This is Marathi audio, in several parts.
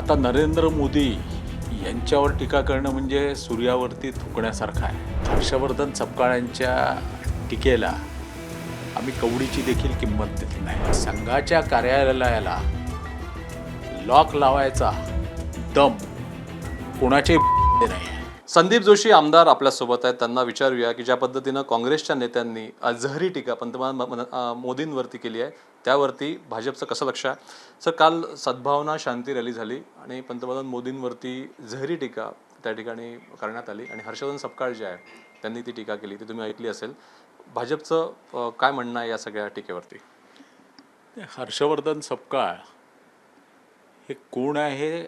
आता नरेंद्र मोदी यांच्यावर टीका करणं म्हणजे सूर्यावरती थुकण्यासारखं आहे. हर्षवर्धन सपकाळ्यांच्या टीकेला आम्ही कवडीची देखील किंमत देत नाही. संघाच्या कार्यालयाला लॉक लावायचा दम कोणाचे नाही. आहे संदीप जोशी आमदार आपल्यासोबत आहेत. त्यांना विचारूया की ज्या पद्धतीनं काँग्रेसच्या नेत्यांनी आज जहरी टीका पंतप्रधान मोदींवरती केली आहे त्यावरती भाजपचं कसं लक्ष आहे? सर काल सद्भावना शांती रॅली झाली आणि पंतप्रधान मोदींवरती जहरी टीका त्या ठिकाणी करण्यात आली आणि हर्षवर्धन सपकाळ जे आहे त्यांनी ती टीका केली ती तुम्ही ऐकली असेल. भाजपचं काय म्हणणं आहे या सगळ्या टीकेवरती? हर्षवर्धन सपकाळ हे कोण आहे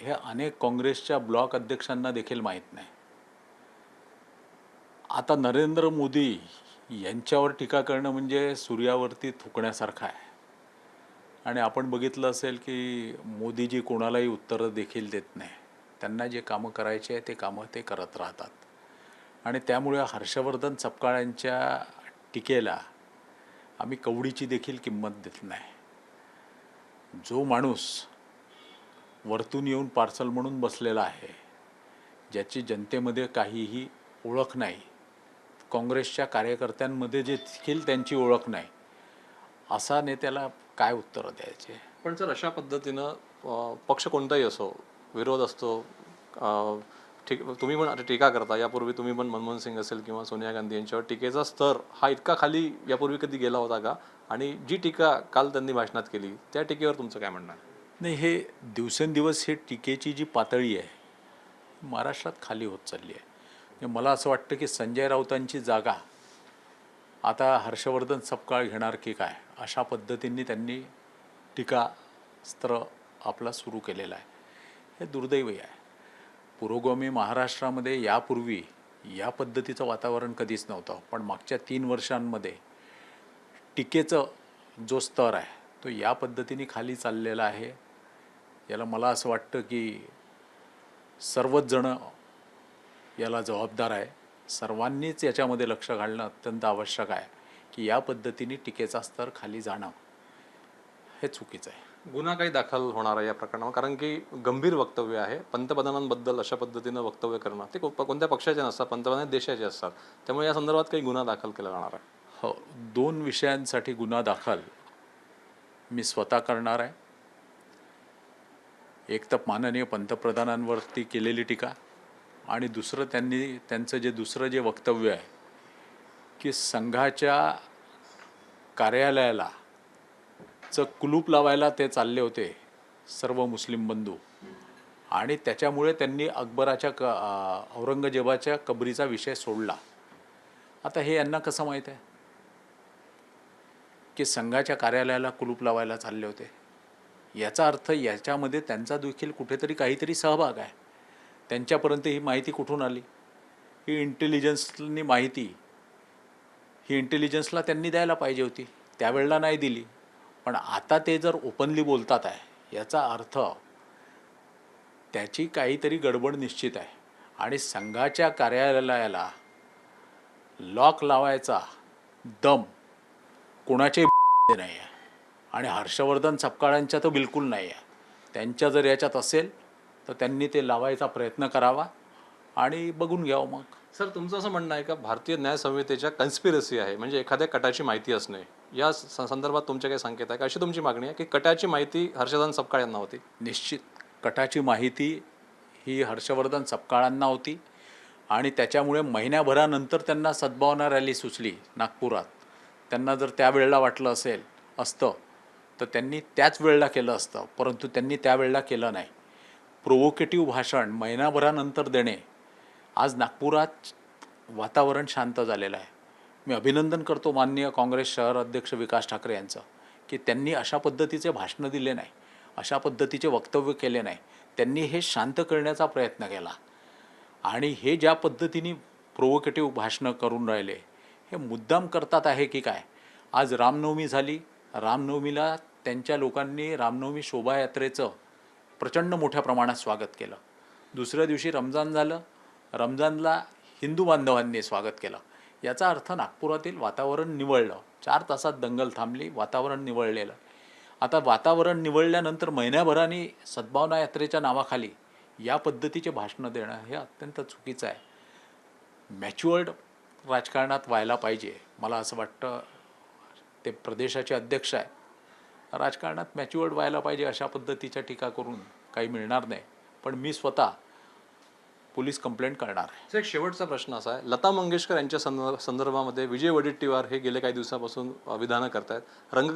हे अनेक काँग्रेसच्या ब्लॉक अध्यक्षांना देखील माहीत नाही. आता नरेंद्र मोदी यांच्यावर टीका करणं म्हणजे सूर्यावरती थुकण्यासारखं आहे. आणि आपण बघितलं असेल की मोदीजी कोणालाही उत्तरं देखील देत नाही. त्यांना जे कामं करायचे आहे ते कामं ते करत राहतात. आणि त्यामुळे हर्षवर्धन सपकाळांच्या टीकेला आम्ही कवडीची देखील किंमत देत नाही. जो माणूस वरतून येऊन पार्सल म्हणून बसलेला आहे. ज्याची जनतेमध्ये काहीही ओळख नाही. काँग्रेसच्या कार्यकर्त्यांमध्ये जे देखील त्यांची ओळख नाही. असा नेत्याला काय उत्तरं द्यायचे? पण सर अशा पद्धतीनं पक्ष कोणताही असो विरोध असतो ठीक तुम्ही पण आता टीका करता यापूर्वी तुम्ही पण मनमोहन सिंग असेल किंवा सोनिया गांधी यांच्यावर टीकेचा स्तर हा इतका खाली यापूर्वी कधी गेला होता का? आणि जी टीका काल त्यांनी भाषणात केली त्या टीकेवर तुमचं काय म्हणणं आहे? नाही हे दिवसेंदिवस हे टीकेची जी पातळी आहे महाराष्ट्रात खाली होत चालली आहे. म्हणजे मला असं वाटतं की संजय राऊतांची जागा आता हर्षवर्धन सपकाळ घेणार की काय अशा पद्धतींनी त्यांनी टीकास्त्र आपला सुरू केलेला आहे. हे दुर्दैवी आहे. पुरोगामी महाराष्ट्रामध्ये यापूर्वी या पद्धतीचं वातावरण कधीच नव्हतं पण मागच्या तीन वर्षांमध्ये टीकेचं जो स्तर आहे तो या पद्धतीने खाली चाललेला आहे. याला मला असं वाटतं की सर्वच जणं याला जबाबदार आहे. सर्वांनीच याच्यामध्ये लक्ष घालणं अत्यंत आवश्यक आहे की या पद्धतीने टीकेचा स्तर खाली जाणं हे चुकीचं आहे. गुन्हा काही दाखल होणार आहे या प्रकरणावर कारण की गंभीर वक्तव्य आहे. पंतप्रधानांबद्दल अशा पद्धतीनं वक्तव्य करणं ते कोणत्या पक्षाचे नसतात पंतप्रधान देशाचे असतात. त्यामुळे या संदर्भात काही गुन्हा दाखल केला जाणार आहे. हो दोन विषयांसाठी गुन्हा दाखल मी स्वतः करणार आहे. एक तर माननीय पंतप्रधानांवरती केलेली टीका आणि दुसरं त्यांनी त्यांचं जे दुसरं जे वक्तव्य आहे की संघाच्या कार्यालयाला चं कुलूप लावायला ते चालले होते सर्व मुस्लिम बंधू. आणि त्याच्यामुळे त्यांनी अकबराच्या क औरंगजेबाच्या कबरीचा विषय सोडला. आता हे यांना कसं माहीत आहे? की संघाच्या कार्यालयाला कुलूप लावायला चालले होते. याचा अर्थ याच्यामध्ये त्यांचा देखील कुठेतरी काहीतरी सहभाग आहे. त्यांच्यापर्यंत ही माहिती कुठून आली? ही इंटेलिजन्सनी माहिती ही इंटेलिजन्सला त्यांनी द्यायला पाहिजे होती. त्यावेळेला नाही दिली. पण आता ते जर ओपनली बोलतात आहे याचा अर्थ त्याची काहीतरी गडबड निश्चित आहे. आणि संघाच्या कार्यालयाला लॉक लावायचा दम कोणाचे नाही आहे आणि हर्षवर्धन सपकाळांच्या तर बिलकुल नाही आहे. त्यांच्या जर याच्यात असेल तर त्यांनी ते लावायचा प्रयत्न करावा आणि बघून घ्यावं मग. सर तुमचं असं म्हणणं आहे का भारतीय न्याय संहितेच्या कन्स्पिरसी आहे? म्हणजे एखाद्या कटाची माहिती असणे. या संदर्भात तुमचे काही संकेत आहे का? अशी तुमची मागणी आहे की कटाची माहिती हर्षवर्धन सपकाळ यांना होती? निश्चित. कटाची माहिती ही हर्षवर्धन सपकाळांना होती आणि त्याच्यामुळे महिन्याभरानंतर त्यांना सद्भावना रॅली सुचली नागपुरात. त्यांना जर त्यावेळेला वाटलं असेल असतं तर त्यांनी त्याच वेळेला केलं असतं परंतु त्यांनी त्यावेळेला केलं नाही. प्रोवोकेटिव्ह भाषण महिनाभरानंतर देणे आज नागपुरात वातावरण शांत झालेलं आहे. मी अभिनंदन करतो माननीय काँग्रेस शहर अध्यक्ष विकास ठाकरे यांचं की त्यांनी अशा पद्धतीचे भाषणं दिले नाही अशा पद्धतीचे वक्तव्य केले नाही. त्यांनी हे शांत करण्याचा प्रयत्न केला. आणि हे ज्या पद्धतीने प्रोवोकेटिव्ह भाषणं करून राहिले हे मुद्दाम करतात आहे की काय? आज रामनवमी झाली रामनवमीला त्यांच्या लोकांनी रामनवमी शोभायात्रेचं प्रचंड मोठ्या प्रमाणात स्वागत केलं. दुसऱ्या दिवशी रमजान झालं. रमजानला हिंदू बांधवांनी स्वागत केलं. याचा अर्थ नागपुरातील वातावरण निवळलं. चार तासात दंगल थांबली वातावरण निवळलेलं. आता वातावरण निवळल्यानंतर महिन्याभराने सद्भावना यात्रेच्या नावाखाली या पद्धतीचे भाषणं देणं हे अत्यंत चुकीचं आहे. मॅच्युअर्ड राजकारणात व्हायला पाहिजे. मला असं वाटतं ते प्रदेशाचे अध्यक्ष आहे. राजकारणात मॅच्युअर्ड व्हायला पाहिजे अशा पद्धतीच्या टीका करून काही मिळणार नाही. पण मी स्वतः पोलीस कंप्लेंट करणार आहे. एक शेवटचा प्रश्न असा आहे. लता मंगेशकर यांच्या संदर्भ- संदर्भामध्ये विजय वडेट्टीवार हे गेले काही दिवसापासून विधानं करतायत. रंग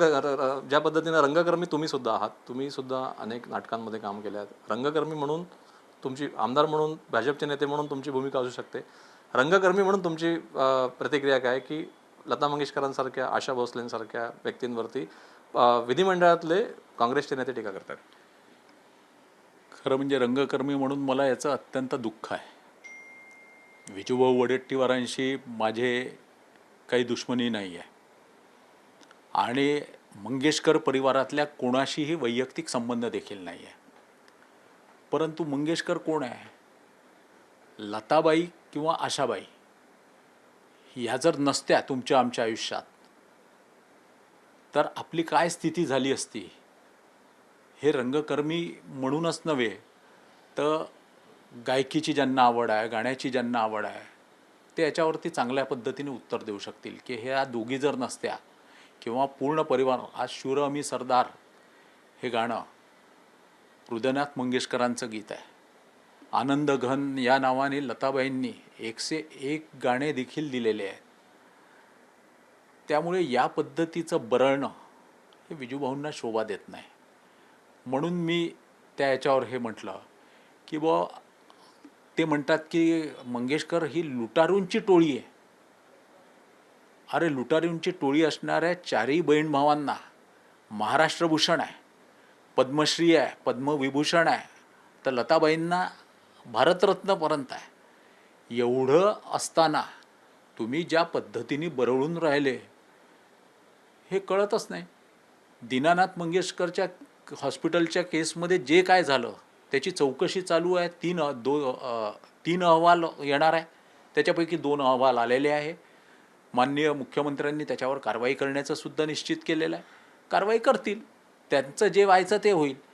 ज्या पद्धतीनं रंगकर्मी तुम्ही सुद्धा आहात तुम्ही सुद्धा अनेक नाटकांमध्ये काम केले आहेत. रंगकर्मी म्हणून तुमची आमदार म्हणून भाजपचे नेते म्हणून तुमची भूमिका असू शकते. रंगकर्मी म्हणून तुमची प्रतिक्रिया काय की लता मंगेशकरांसारख्या आशा भोसलेंसारख्या व्यक्तींवरती विधिमंडळातले काँग्रेसचे नेते टीका करतात. खरं म्हणजे रंगकर्मी म्हणून मला याचं अत्यंत दुःख आहे. विजूभाऊ वडेट्टीवारांशी माझे काही दुश्मनी नाही आहे. आणि मंगेशकर परिवारातल्या कोणाशीही वैयक्तिक संबंध देखील नाही आहे. परंतु मंगेशकर कोण आहे? लताबाई किंवा आशाबाई? ह्या जर नसत्या तुमच्या आमच्या आयुष्यात तर आपली काय स्थिती झाली असती? हे रंगकर्मी म्हणूनच नव्हे तर गायकीची ज्यांना आवड आहे गाण्याची ज्यांना आवड आहे ते याच्यावरती चांगल्या पद्धतीने उत्तर देऊ शकतील की ह्या दोघी जर नसत्या किंवा पूर्ण परिवार आज शूर अमी सरदार हे गाणं हृदयनाथ मंगेशकरांचं गीत आहे. आनंद घन या नावाने लताबाईंनी एकशे एक गाणे देखील दिलेले आहेत. त्यामुळे या पद्धतीचं बरळणं हे विजूभाऊंना शोभा देत नाही. म्हणून मी त्या याच्यावर हे म्हटलं की बुवा ते म्हणतात की मंगेशकर ही लुटारूंची टोळी आहे. अरे लुटारूंची टोळी असणाऱ्या चारही बहीण भावांना महाराष्ट्रभूषण आहे पद्मश्री आहे पद्मविभूषण आहे. तर लताबाईंना भारतरत्नपर्यंत आहे. एवढं असताना तुम्ही ज्या पद्धतीने बरळून राहिले हे कळतच नाही. दीनानाथ मंगेशकरच्या हॉस्पिटलच्या केसमध्ये जे काय झालं त्याची चौकशी चालू आहे. तीन दो तीन अहवाल येणार आहे. त्याच्यापैकी दोन अहवाल आलेले आहे. माननीय मुख्यमंत्र्यांनी त्याच्यावर कारवाई करण्याचं सुद्धा निश्चित केलेलं आहे. कारवाई करतील. त्यांचं जे व्हायचं ते होईल.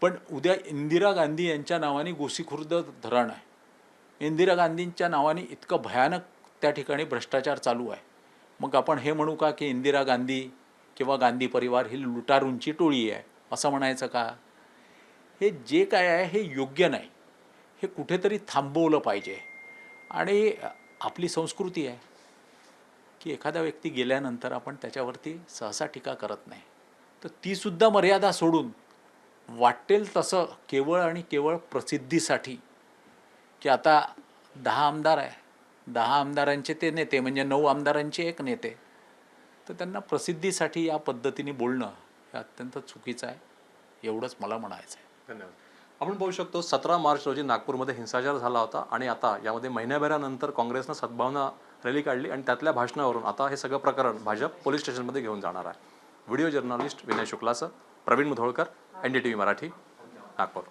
पण उद्या इंदिरा गांधी यांच्या नावाने गोसीखुर्द धरण आहे. इंदिरा गांधींच्या नावाने इतकं भयानक त्या ठिकाणी भ्रष्टाचार चालू आहे. मग आपण हे म्हणू का की इंदिरा गांधी किंवा गांधी परिवार ही लुटारूंची टोळी आहे असं म्हणायचं का? हे जे काय आहे हे योग्य नाही. हे कुठेतरी थांबवलं पाहिजे. आणि आपली संस्कृती आहे की एखादा व्यक्ती गेल्यानंतर आपण त्याच्यावरती सहसा टीका करत नाही. तर तीसुद्धा मर्यादा सोडून वाटेल तसं केवळ आणि केवळ प्रसिद्धीसाठी. की आता दहा आमदार आहे. दहा आमदारांचे ते नेते म्हणजे नऊ आमदारांचे एक नेते. तर त्यांना प्रसिद्धीसाठी या पद्धतीने बोलणं हे अत्यंत चुकीचं आहे. एवढंच मला म्हणायचं आहे. धन्यवाद. आपण पाहू शकतो सतरा मार्च रोजी नागपूरमध्ये हिंसाचार झाला होता आणि आता यामध्ये महिन्याभरानंतर काँग्रेसनं सद्भावना रॅली काढली आणि त्यातल्या भाषणावरून आता हे सगळं प्रकरण भाजप पोलीस स्टेशनमध्ये घेऊन जाणार आहे. Video journalist Vinay शुक्लाचं Praveen Mudholkar N D T V Marathi Nagpur.